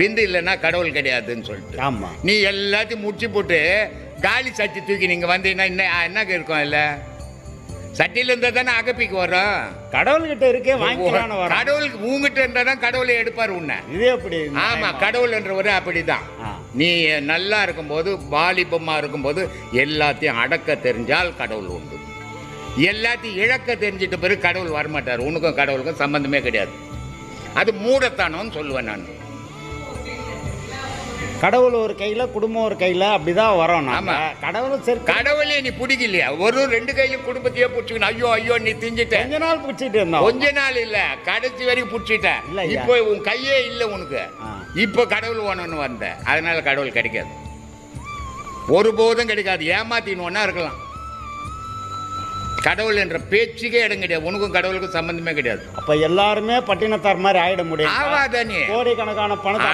விந்து இல்லைன்னா கடவுள் கிடையாதுன்னு சொல்லிட்டு. ஆமா. நீ எல்லாத்தையும் முடிச்சு போட்டு காலி சட்டி தூக்கி நீங்க வந்தீங்கன்னா என்ன என்ன இருக்கும் இல்ல? சட்டியில இருந்தா தானே அகப்பிக்கு வரும். கடவுள்கிட்ட இருக்கே வாங்கிக்கலாம்னு வரோம். கடவுளுக்கு உங்ககிட்ட இருந்தா தான் கடவுளை எடுப்பார் உன்னை. இது எப்படி? ஆமா கடவுள் என்றவர் அப்படிதான். ஆ. நீ நல்லா இருக்கும்போது வாலிபமா இருக்கும்போது எல்லாத்தையும் அடக்க தெரிஞ்சால் கடவுள் உண்டு. எல்லாத்தையும் இழக்க தெரிஞ்சிட்ட பிறகு கடவுள் வரமாட்டார். உனக்கும் கடவுளுக்கும் சம்பந்தமே கிடையாது. அது மூடத்தானோன்னு சொல்லுவேன் நான். கடவுள் ஒரு கையில குடும்பம் ஒரு கையில அப்படிதான் வரோம் நாம. கடவுளும் சரி கடவுளே நீ பிடிக்கலையா? ஒரு ரெண்டு கையிலும் குடும்பத்தையே பிடிச்சிக்கணும் ஐயோ ஐயோ நீ திஞ்சிட்ட. கொஞ்ச நாள் பிடிச்சிட்டு இருந்தோம். கொஞ்ச நாள் இல்ல கடைசி வரைக்கும் பிடிச்சிட்ட. இல்ல. இப்போ உன் கையே இல்ல உனக்கு. இப்போ கடவுள் வேணும்னு வந்த. அதனால கடவுள் கிடைக்காது. ஒருபோதும் கிடைக்காது. ஏமாத்தின்னு ஒன்னா இருக்கலாம். கடவுள் என்ற பேச்சுக்கே இடம் கிடையாது. உனக்கும் கடவுளுக்கும் சம்பந்தமே கிடையாது. அப்ப எல்லாருமே பட்டினத்தார் மாதிரி ஆயிட முடியும் கோடிக்கணக்கான பணத்தை